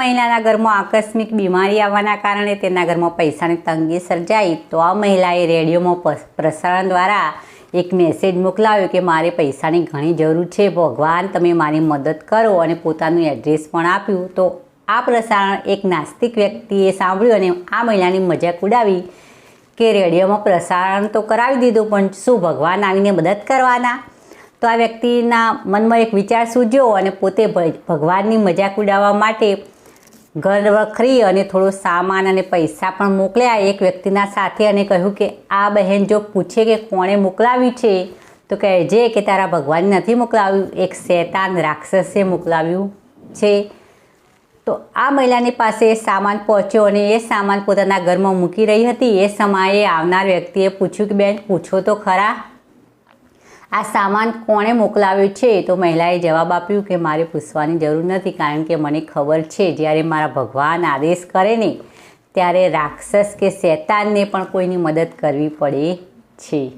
મહિલાના ઘરમાં આકસ્મિક બીમારી આવવાના કારણે તેના ઘરમાં પૈસાની તંગી સર્જાઈ. તો આ મહિલાએ રેડિયોમાં પ્રસારણ દ્વારા એક મેસેજ મોકલાવ્યો કે, મારે પૈસાની ઘણી જરૂર છે. ભગવાન, તમે મારી મદદ કરો અને પોતાનું એડ્રેસ પણ આપ્યું. તો આ પ્રસારણ એક નાસ્તિક વ્યક્તિએ સાંભળ્યું અને આ મહિલાની મજાક ઉડાવી કે, રેડિયોમાં પ્રસારણ તો કરાવી દીધું, પણ શું ભગવાન આવીને મદદ કરવાના? તો આ વ્યક્તિના મનમાં એક વિચાર સૂજ્યો અને પોતે ભગવાનની મજાક ઉડાવવા માટે ઘર વખરી અને થોડો સામાન અને પૈસા પણ મોકલ્યા એક વ્યક્તિના સાથે અને કહ્યું કે, આ બહેન જો પૂછે કે કોણે મોકલાવ્યું છે, તો કહેજે કે તારા ભગવાન નથી મોકલાવ્યું. એક શૈતાન રાક્ષસે મોકલાવ્યું છે. તો આ મહિલાની પાસે સામાન પહોંચ્યો અને એ સામાન પોતાના ઘરમાં મૂકી રહી હતી. એ સમયે આવનાર વ્યક્તિએ પૂછ્યું કે, બેન, પૂછો તો ખરા. આ સામાન કોણે મોકલાવ્યો છે? તો મહિલાએ જવાબ આપ્યું કે મારે પૂછવાની જરૂર નથી, કારણ કે મને ખબર છે, જ્યારે મારા ભગવાન આદેશ કરે ને, ત્યારે રાક્ષસ કે શૈતાનને પણ કોઈની મદદ કરવી પડે છે.